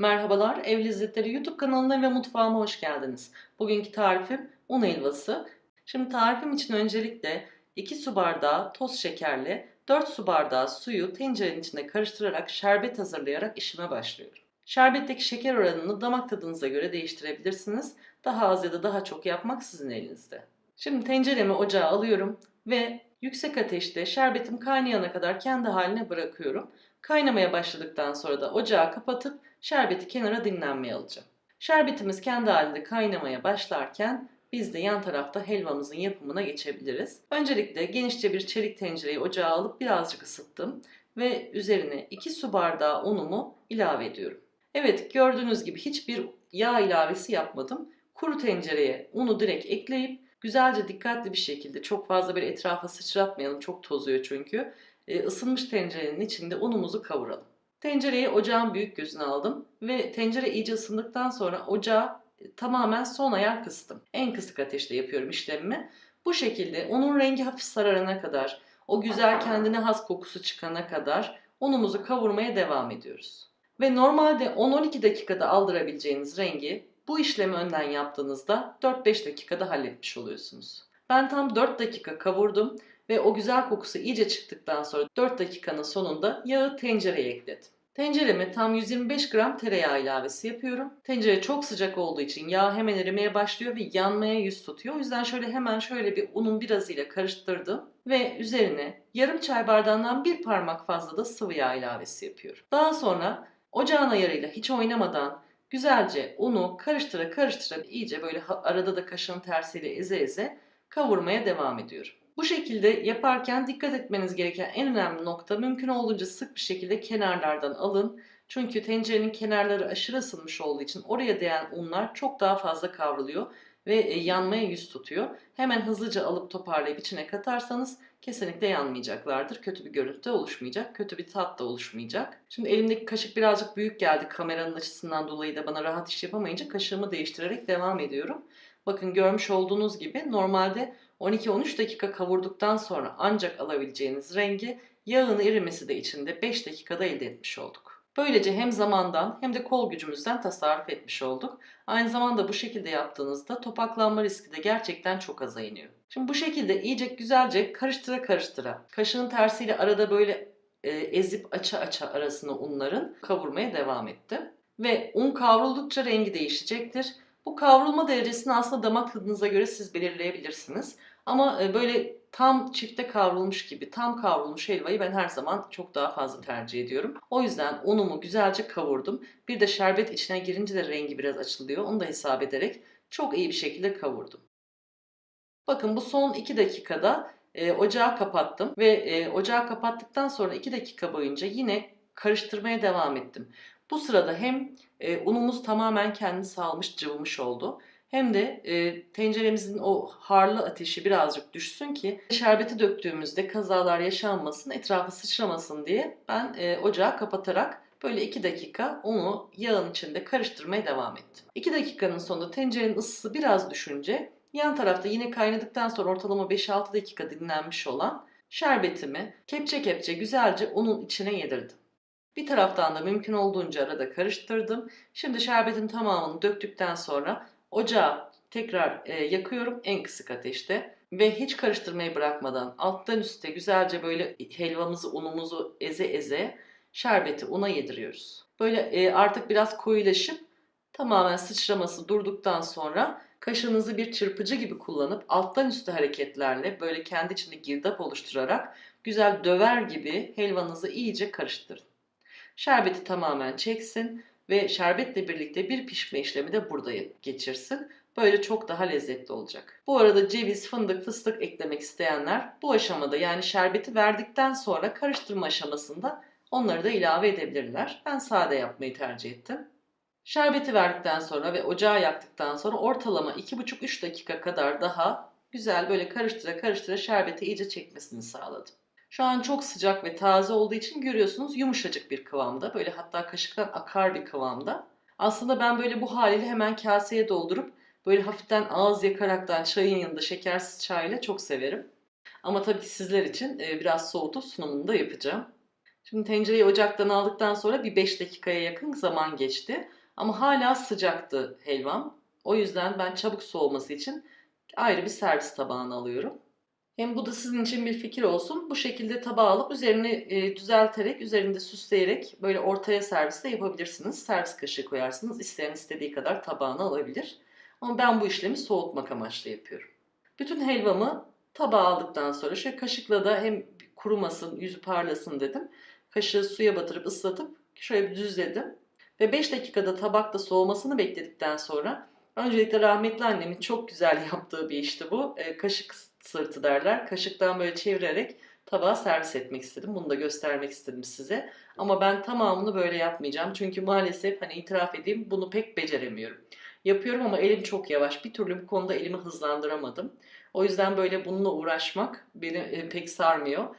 Merhabalar, Ev Lezzetleri YouTube kanalına ve mutfağıma hoş geldiniz. Bugünkü tarifim un helvası. Şimdi tarifim için öncelikle 2 su bardağı toz şekerle 4 su bardağı suyu tencerenin içinde karıştırarak şerbet hazırlayarak işime başlıyorum. Şerbetteki şeker oranını damak tadınıza göre değiştirebilirsiniz. Daha az ya da daha çok yapmak sizin elinizde. Şimdi tenceremi ocağa alıyorum ve yüksek ateşte şerbetim kaynayana kadar kendi haline bırakıyorum. Kaynamaya başladıktan sonra da ocağı kapatıp şerbeti kenara dinlenmeye alacağım. Şerbetimiz kendi halinde kaynamaya başlarken biz de yan tarafta helvamızın yapımına geçebiliriz. Öncelikle genişçe bir çelik tencereyi ocağa alıp birazcık ısıttım ve üzerine 2 su bardağı unumu ilave ediyorum. Evet gördüğünüz gibi hiçbir yağ ilavesi yapmadım. Kuru tencereye unu direkt ekleyip güzelce dikkatli bir şekilde çok fazla bir etrafa sıçratmayalım çok tozuyor çünkü. E, ısınmış tencerenin içinde unumuzu kavuralım. Tencereyi ocağın büyük gözüne aldım ve tencere iyice ısındıktan sonra ocağı e, tamamen son ayar kıstım. En kısık ateşte yapıyorum işlemimi. Bu şekilde unun rengi hafif sararana kadar, o güzel kendine has kokusu çıkana kadar unumuzu kavurmaya devam ediyoruz. Ve normalde 10-12 dakikada aldırabileceğiniz rengi bu işlemi önden yaptığınızda 4-5 dakikada halletmiş oluyorsunuz. Ben tam 4 dakika kavurdum ve o güzel kokusu iyice çıktıktan sonra 4 dakikanın sonunda yağı tencereye ekledim. Tencereme tam 125 gram tereyağı ilavesi yapıyorum. Tencere çok sıcak olduğu için yağ hemen erimeye başlıyor ve yanmaya yüz tutuyor. O yüzden şöyle hemen şöyle bir unun birazıyla karıştırdım ve üzerine yarım çay bardağından bir parmak fazla da sıvı yağ ilavesi yapıyorum. Daha sonra ocağın ayarıyla hiç oynamadan güzelce unu karıştıra karıştıra iyice böyle arada da kaşığın tersiyle eze eze kavurmaya devam ediyorum. Bu şekilde yaparken dikkat etmeniz gereken en önemli nokta mümkün olduğunca sık bir şekilde kenarlardan alın. Çünkü tencerenin kenarları aşırı ısınmış olduğu için oraya değen unlar çok daha fazla kavruluyor ve e, yanmaya yüz tutuyor. Hemen hızlıca alıp toparlayıp içine katarsanız kesinlikle yanmayacaklardır. Kötü bir görüntü de oluşmayacak. Kötü bir tat da oluşmayacak. Şimdi elimdeki kaşık birazcık büyük geldi. Kameranın açısından dolayı da bana rahat iş yapamayınca kaşığımı değiştirerek devam ediyorum. Bakın görmüş olduğunuz gibi normalde 12-13 dakika kavurduktan sonra ancak alabileceğiniz rengi yağın erimesi de içinde 5 dakikada elde etmiş olduk. Böylece hem zamandan hem de kol gücümüzden tasarruf etmiş olduk. Aynı zamanda bu şekilde yaptığınızda topaklanma riski de gerçekten çok aza iniyor. Şimdi bu şekilde iyice güzelce karıştıra karıştıra kaşığın tersiyle arada böyle e, ezip aça aça arasına unların kavurmaya devam ettim. Ve un kavruldukça rengi değişecektir. Bu kavrulma derecesini aslında damak tadınıza göre siz belirleyebilirsiniz. Ama e, böyle tam çifte kavrulmuş gibi tam kavrulmuş helvayı ben her zaman çok daha fazla tercih ediyorum. O yüzden unumu güzelce kavurdum. Bir de şerbet içine girince de rengi biraz açılıyor. Onu da hesap ederek çok iyi bir şekilde kavurdum. Bakın bu son 2 dakikada e, ocağı kapattım ve e, ocağı kapattıktan sonra 2 dakika boyunca yine karıştırmaya devam ettim. Bu sırada hem e, unumuz tamamen kendini salmış, cıvımış oldu hem de e, tenceremizin o harlı ateşi birazcık düşsün ki şerbeti döktüğümüzde kazalar yaşanmasın, etrafı sıçramasın diye ben e, ocağı kapatarak böyle 2 dakika unu yağın içinde karıştırmaya devam ettim. 2 dakikanın sonunda tencerenin ısısı biraz düşünce yan tarafta yine kaynadıktan sonra ortalama 5-6 dakika dinlenmiş olan şerbetimi kepçe kepçe güzelce unun içine yedirdim. Bir taraftan da mümkün olduğunca arada karıştırdım. Şimdi şerbetin tamamını döktükten sonra Ocağı tekrar e, yakıyorum en kısık ateşte ve hiç karıştırmayı bırakmadan alttan üste güzelce böyle helvamızı, unumuzu eze eze şerbeti una yediriyoruz. Böyle e, artık biraz koyulaşıp tamamen sıçraması durduktan sonra kaşığınızı bir çırpıcı gibi kullanıp alttan üste hareketlerle böyle kendi içinde girdap oluşturarak güzel döver gibi helvanızı iyice karıştırın. Şerbeti tamamen çeksin ve şerbetle birlikte bir pişme işlemi de burada geçirsin. Böyle çok daha lezzetli olacak. Bu arada ceviz, fındık, fıstık eklemek isteyenler bu aşamada yani şerbeti verdikten sonra karıştırma aşamasında onları da ilave edebilirler. Ben sade yapmayı tercih ettim. Şerbeti verdikten sonra ve ocağı yaktıktan sonra ortalama 2,5-3 dakika kadar daha güzel böyle karıştıra karıştıra şerbeti iyice çekmesini sağladım. Şu an çok sıcak ve taze olduğu için görüyorsunuz yumuşacık bir kıvamda. Böyle hatta kaşıktan akar bir kıvamda. Aslında ben böyle bu haliyle hemen kaseye doldurup böyle hafiften ağız yakaraktan çayın yanında şekersiz çayla çok severim. Ama tabii sizler için e, biraz soğutup sunumunu da yapacağım. Şimdi tencereyi ocaktan aldıktan sonra bir 5 dakikaya yakın zaman geçti. Ama hala sıcaktı helvam. O yüzden ben çabuk soğuması için ayrı bir servis tabağına alıyorum. Hem bu da sizin için bir fikir olsun. Bu şekilde tabağa alıp üzerini e, düzelterek, üzerinde süsleyerek böyle ortaya servis de yapabilirsiniz. Servis kaşığı koyarsınız. İsteyen istediği kadar tabağına alabilir. Ama ben bu işlemi soğutmak amaçlı yapıyorum. Bütün helvamı tabağa aldıktan sonra şöyle kaşıkla da hem kurumasın, yüzü parlasın dedim. Kaşığı suya batırıp ıslatıp şöyle bir düzledim. Ve 5 dakikada tabakta soğumasını bekledikten sonra öncelikle rahmetli annemin çok güzel yaptığı bir işti bu. E, kaşık sırtı derler. Kaşıktan böyle çevirerek tabağa servis etmek istedim. Bunu da göstermek istedim size. Ama ben tamamını böyle yapmayacağım. Çünkü maalesef hani itiraf edeyim bunu pek beceremiyorum. Yapıyorum ama elim çok yavaş. Bir türlü bu konuda elimi hızlandıramadım. O yüzden böyle bununla uğraşmak beni e, pek sarmıyor.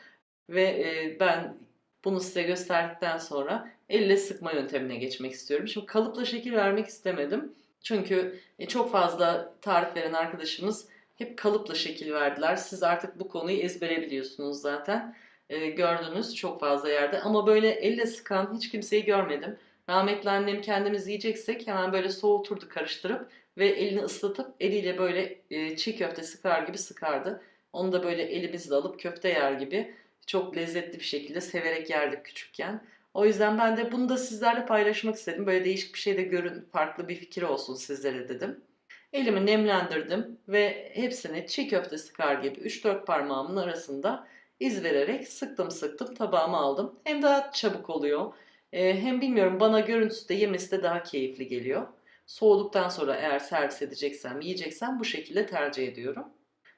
Ve e, ben bunu size gösterdikten sonra elle sıkma yöntemine geçmek istiyorum. Şimdi kalıpla şekil vermek istemedim. Çünkü e, çok fazla tarif veren arkadaşımız hep kalıpla şekil verdiler. Siz artık bu konuyu ezbere biliyorsunuz zaten. E, gördünüz çok fazla yerde. Ama böyle elle sıkan hiç kimseyi görmedim. Rahmetli annem kendimiz yiyeceksek hemen böyle soğuturdu karıştırıp ve elini ıslatıp eliyle böyle e, çiğ köfte sıkar gibi sıkardı. Onu da böyle elimizle alıp köfte yer gibi çok lezzetli bir şekilde severek yerdik küçükken. O yüzden ben de bunu da sizlerle paylaşmak istedim. Böyle değişik bir şey de görün, farklı bir fikir olsun sizlere dedim. Elimi nemlendirdim ve hepsini çiğ köfte sıkar gibi 3-4 parmağımın arasında iz vererek sıktım sıktım tabağıma aldım. Hem daha çabuk oluyor e, hem bilmiyorum bana görüntüsü de yemesi de daha keyifli geliyor. Soğuduktan sonra eğer servis edeceksem, yiyeceksem bu şekilde tercih ediyorum.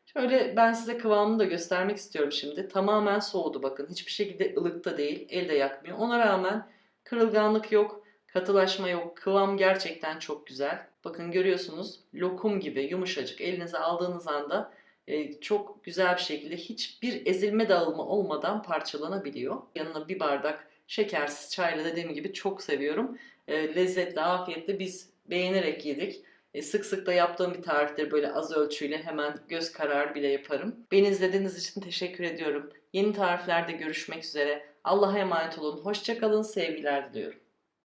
Şöyle ben size kıvamını da göstermek istiyorum şimdi. Tamamen soğudu bakın. Hiçbir şekilde ılıkta değil. Elde yakmıyor. Ona rağmen kırılganlık yok. Katılaşma yok. Kıvam gerçekten çok güzel. Bakın görüyorsunuz lokum gibi yumuşacık. Elinize aldığınız anda e, çok güzel bir şekilde hiçbir ezilme dağılma olmadan parçalanabiliyor. Yanına bir bardak şekersiz çayla dediğim gibi çok seviyorum. E, lezzetli, afiyetli biz beğenerek yedik. E, sık sık da yaptığım bir tariftir. Böyle az ölçüyle hemen göz kararı bile yaparım. Beni izlediğiniz için teşekkür ediyorum. Yeni tariflerde görüşmek üzere. Allah'a emanet olun. Hoşçakalın. Sevgiler diliyorum.